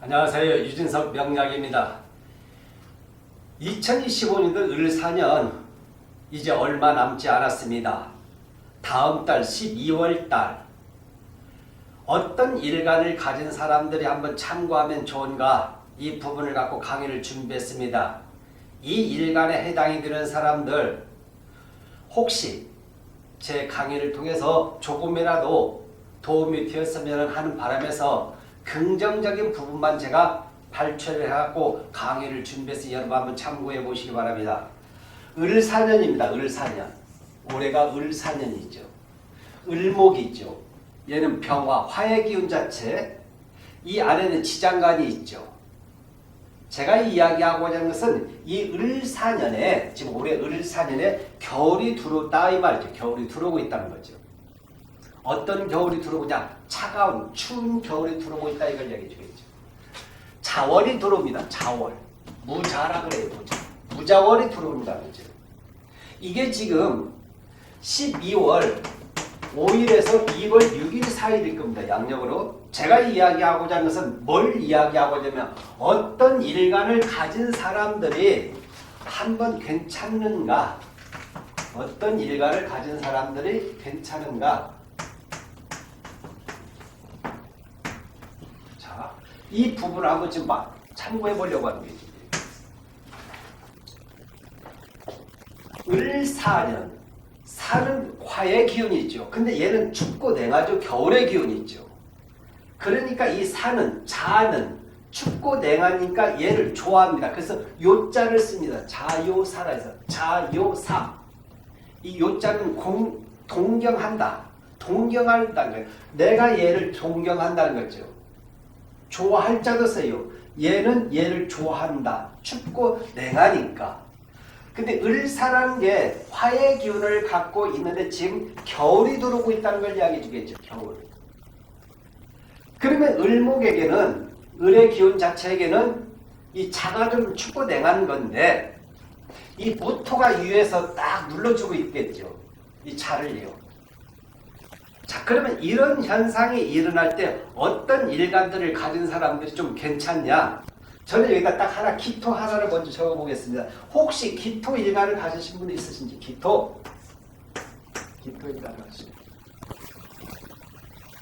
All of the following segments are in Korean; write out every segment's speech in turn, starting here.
안녕하세요. 유진석 명약입니다. 2025년도 을사년 이제 얼마 남지 않았습니다. 다음 달 12월 달 어떤 일간을 가진 사람들이 한번 참고하면 좋은가 이 부분을 갖고 강의를 준비했습니다. 이 일간에 해당이 되는 사람들 혹시 제 강의를 통해서 조금이라도 도움이 되었으면 하는 바람에서 긍정적인 부분만 제가 발췌를 해갖고 강의를 준비해서 여러분 한번 참고해 보시기 바랍니다. 을사년입니다. 을사년. 올해가 을사년이죠. 을목이죠. 얘는 병화, 화의 기운 자체. 이 안에는 지장간이 있죠. 제가 이야기하고자 하는 것은 이 을사년에 지금 올해 을사년에 겨울이 들어왔다 이 말이죠. 겨울이 들어오고 있다는 거죠. 어떤 겨울이 들어오냐? 차가운 추운 겨울이 들어오고 있다 이걸 얘기해 주겠죠. 자월이 들어옵니다. 자월. 무자라 그래요. 무자. 무자월이 들어옵니다. 그죠? 이게 지금 12월 5일에서 2월 6일 사이일 겁니다. 양력으로. 제가 이야기하고자 하는 것은 뭘 이야기하고자 하면 어떤 일간을 가진 사람들이 한번 괜찮는가 어떤 일간을 가진 사람들이 괜찮은가 자, 이 한번 지금 막 참고해 보려고 하는 거죠. 을사년 사는 화의 기운이 있죠. 근데 얘는 춥고 냉하죠. 겨울의 기운이 있죠. 그러니까 이 사는 자는 춥고 냉하니까 얘를 좋아합니다. 그래서 요자를 씁니다. 자요사라 해서 자요사. 이 요자는 공, 동경한다. 동경한다는 거예요. 내가 얘를 동경한다는 거죠. 좋아할 자도 써요. 얘는 얘를 좋아한다. 춥고 냉하니까. 근데 을사라는 게 화의 기운을 갖고 있는데 지금 겨울이 들어오고 있다는 걸 이야기해 주겠죠. 겨울. 그러면 을목에게는 을의 기운 자체에게는 이 차가 좀 춥고 냉한 건데 이 무토가 위에서 딱 눌러주고 있겠죠. 이 차를요. 자 그러면 이런 현상이 일어날 때 어떤 일간들을 가진 사람들이 좀 괜찮냐? 저는 여기다 딱 하나 기토 하나를 먼저 적어보겠습니다. 혹시 기토 일간을 가지신 분 있으신지 기토 기토 일간을 가지신 분.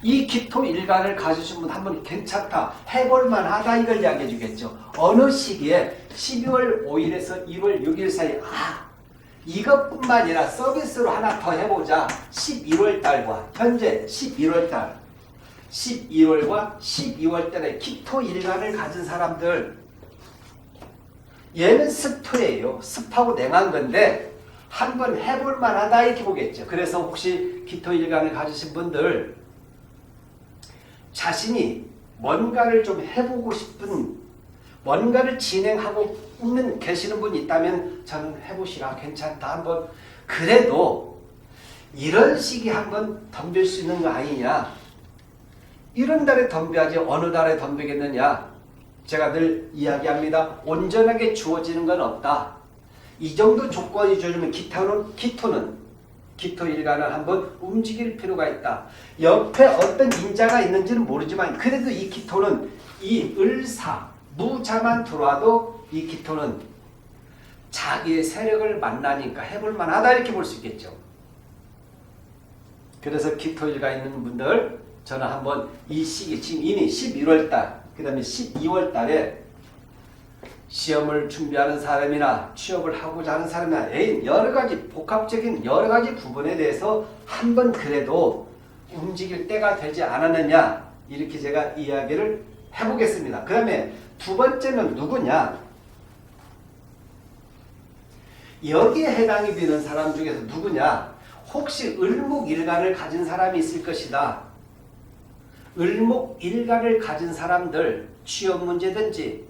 이 기토 일간을 가지신 분 한번 괜찮다 해볼만 하다 이걸 이야기해 주겠죠. 어느 시기에 12월 5일에서 2월 6일 사이 아 이것뿐만 아니라 서비스로 하나 더 해보자. 11월 달과 현재 11월 달 11월과 12월 달에 기토 일간을 가진 사람들 얘는 습토예요. 습하고 냉한 건데 한번 해볼 만하다 이렇게 보겠죠. 그래서 혹시 기토 일간을 가지신 분들 자신이 뭔가를 좀 해보고 싶은 뭔가를 진행하고 있는 계시는 분이 있다면 저는 해보시라. 괜찮다. 한번. 그래도 이런 시기 한번 덤빌 수 있는 거 아니냐? 이런 달에 덤벼야지 어느 달에 덤비겠느냐? 제가 늘 이야기합니다. 온전하게 주어지는 건 없다. 이 정도 조건이 주어지면 기토는 기토는 기토 일간을 한번 움직일 필요가 있다. 옆에 어떤 인자가 있는지는 모르지만 그래도 이 기토는 이 을사 무자만 들어와도 이 기토는 자기의 세력을 만나니까 해볼 만하다 이렇게 볼 수 있겠죠. 그래서 기토 일가 있는 분들 저는 한번 이 시기 지금 이미 11월 달 그 다음에 12월 달에 시험을 준비하는 사람이나 취업을 하고자 하는 사람이나 에이, 여러 가지 복합적인 여러 가지 부분에 대해서 한번 그래도 움직일 때가 되지 않았느냐 이렇게 제가 이야기를 해보겠습니다. 그 다음에 두 번째는 누구냐? 여기에 해당이 되는 사람 중에서 누구냐? 혹시 을목일간을 가진 사람이 있을 것이다. 을목일간을 가진 사람들 취업 문제든지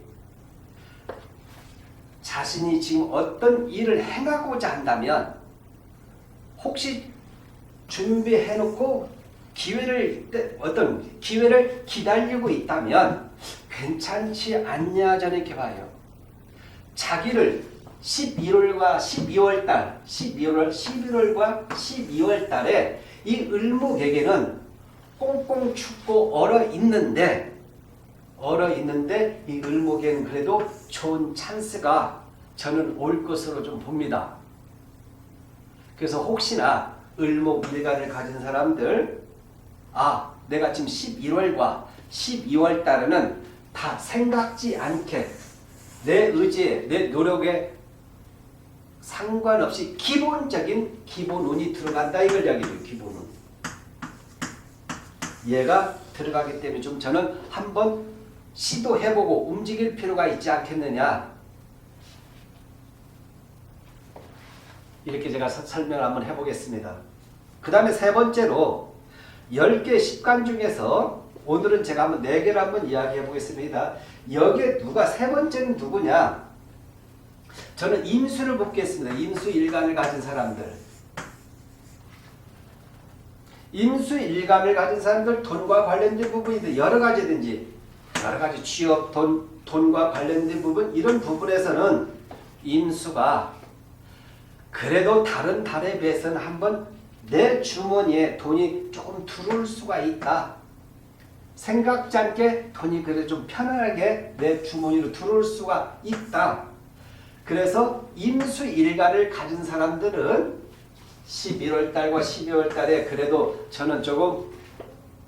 자신이 지금 어떤 일을 행하고자 한다면 혹시 준비해놓고 기회를 어떤 기회를 기다리고 있다면 괜찮지 않냐 저는 이렇게 봐요. 자기를 11월과 12월 달, 12월, 11월과 12월 달에 이 을목에게는 꽁꽁 춥고 얼어 있는데 얼어 있는데 이 을목에는 그래도 좋은 찬스가 저는 올 것으로 좀 봅니다. 그래서 혹시나 을목 일간을 가진 사람들 아 내가 지금 11월과 12월 달에는 다 생각지 않게 내 의지에 내 노력에 상관없이 기본적인 기본 운이 들어간다 이걸 이야기해요 기본 운 얘가 들어가기 때문에 좀 저는 한번 시도해보고 움직일 필요가 있지 않겠느냐 이렇게 제가 서- 설명을 한번 해보겠습니다. 그 다음에 세 번째로 10개 습관 중에서 오늘은 제가 한번 4개를 한번 이야기해 보겠습니다. 여기에 누가 세 번째는 누구냐? 저는 임수를 뽑겠습니다. 임수 일간을 가진 사람들. 임수 일간을 가진 사람들 돈과 관련된 부분이든 여러 가지든지 여러 가지 취업, 돈, 돈과 관련된 부분 이런 부분에서는 임수가 그래도 다른 달에 비해서는 한번 내 주머니에 돈이 조금 들어올 수가 있다. 생각지 않게 돈이 그래도 좀 편안하게 내 주머니로 들어올 수가 있다. 그래서 임수일간을 가진 사람들은 11월 달과 12월 달에 그래도 저는 조금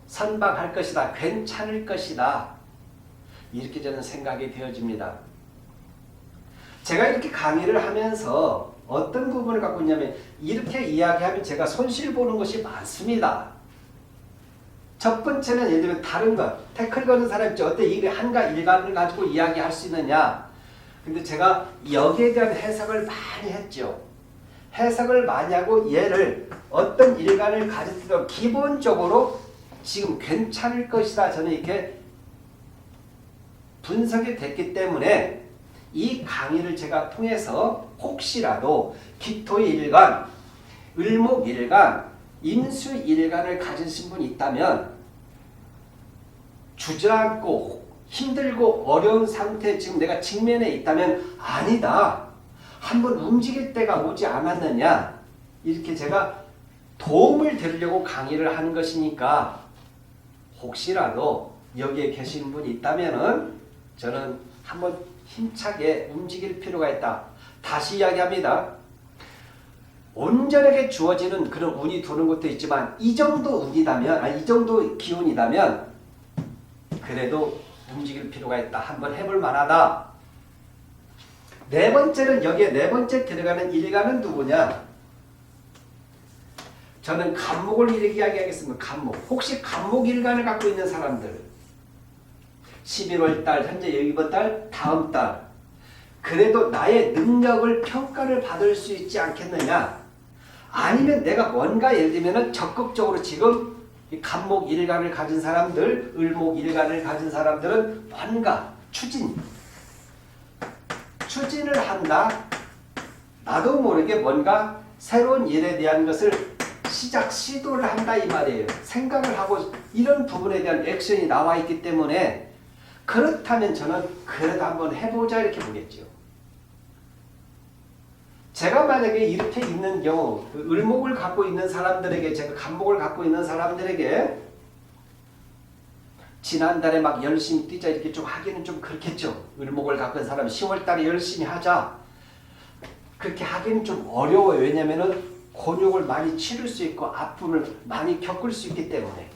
선방할 것이다. 괜찮을 것이다. 이렇게 저는 생각이 되어집니다. 제가 이렇게 강의를 하면서 어떤 부분을 갖고 있냐면 이렇게 이야기하면 제가 손실 보는 것이 많습니다. 첫 번째는 예를 들면 다른 것, 태클 거는 사람 있죠. 어때 이게 한가 일간을 가지고 이야기할 수 있느냐. 근데 제가 여기에 대한 해석을 많이 했죠. 해석을 많이 하고 얘를 어떤 일간을 가질 때도 기본적으로 지금 괜찮을 것이다. 저는 이렇게 분석이 됐기 때문에 이 강의를 제가 통해서 혹시라도 기토의 일간, 을목 일간, 임수 일간을 가지신 분이 있다면 주저앉고 힘들고 어려운 상태에 지금 내가 직면해 있다면 아니다. 한번 움직일 때가 오지 않았느냐. 이렇게 제가 도움을 드리려고 강의를 하는 것이니까 혹시라도 여기에 계신 분이 있다면은 저는 한번 힘차게 움직일 필요가 있다. 다시 이야기합니다. 온전하게 주어지는 그런 운이 도는 것도 있지만 이 정도 운이다면, 아니 이 정도 기운이다면 그래도 움직일 필요가 있다. 한번 해볼 만하다. 네 번째는 여기에 네 번째 들어가는 일간은 누구냐? 저는 간목을 이야기하겠습니다. 간목. 혹시 간목 일간을 갖고 있는 사람들 11월 달, 현재 이번 달, 다음 달 그래도 나의 능력을 평가를 받을 수 있지 않겠느냐? 아니면 내가 뭔가 예를 들면 적극적으로 지금 이 간목 일간을 가진 사람들, 을목 일간을 가진 사람들은 뭔가 추진, 추진을 한다. 나도 모르게 뭔가 새로운 일에 대한 것을 시작 시도를 한다 이 말이에요. 생각을 하고 이런 부분에 대한 액션이 나와 있기 때문에 그렇다면 저는 그래도 한번 해보자 이렇게 보겠죠. 제가 만약에 이렇게 있는 경우 그 을목을 갖고 있는 사람들에게 제가 간목을 갖고 있는 사람들에게 지난달에 막 열심히 뛰자 이렇게 좀 하기는 좀 그렇겠죠. 을목을 갖고 있는 사람 10월달에 열심히 하자 그렇게 하기는 좀 어려워요. 왜냐면은 곤욕을 많이 치를 수 있고 아픔을 많이 겪을 수 있기 때문에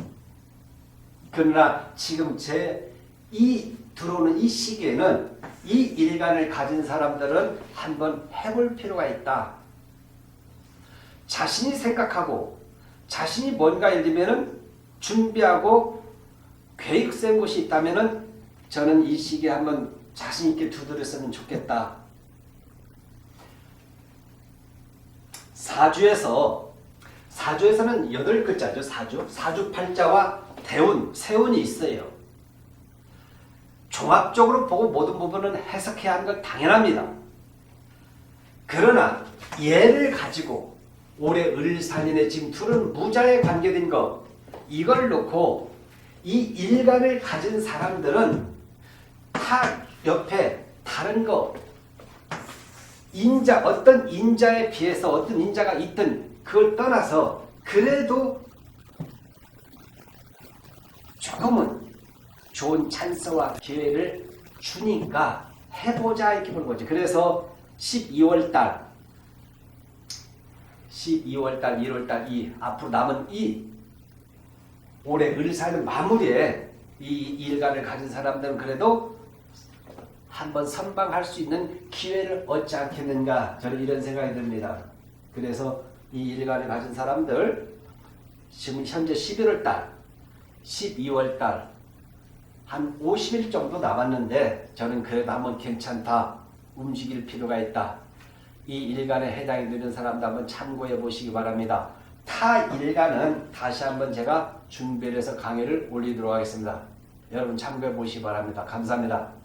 그러나 지금 제 이 들어오는 이 시기에는 이 일간을 가진 사람들은 한번 해볼 필요가 있다. 자신이 생각하고 자신이 뭔가 예를 들면은 준비하고 계획 세운 것이 있다면은 저는 이 시기에 한번 자신 있게 두드렸으면 좋겠다. 사주에서 사주에서는 여덟 글자죠. 사주. 사주 팔자와 대운, 세운이 있어요. 종합적으로 보고 모든 부분은 해석해야 하는 건 당연합니다. 그러나 얘를 가지고 올해 을산인의 둘은 무자에 관계된 것 이걸 놓고 이 일간을 가진 사람들은 타 옆에 다른 거 인자 어떤 인자에 비해서 어떤 인자가 있든 그걸 떠나서 그래도 조금은 좋은 찬스와 기회를 주니까 해보자 이렇게 보는 거지. 그래서 12월 달, 12월 달, 1월 달, 이 앞으로 남은 이 올해 을사는 마무리에 이 일간을 가진 사람들은 그래도 한번 선방할 수 있는 기회를 얻지 않겠는가 저는 이런 생각이 듭니다. 그래서 이 일간을 가진 사람들 지금 현재 11월 달, 12월 달 한 50일 정도 남았는데 저는 그래도 한번 괜찮다 움직일 필요가 있다. 이 일간에 해당이 되는 사람도 한번 참고해 보시기 바랍니다. 타 일간은 다시 한번 제가 준비를 해서 강의를 올리도록 하겠습니다. 여러분 참고해 보시기 바랍니다. 감사합니다.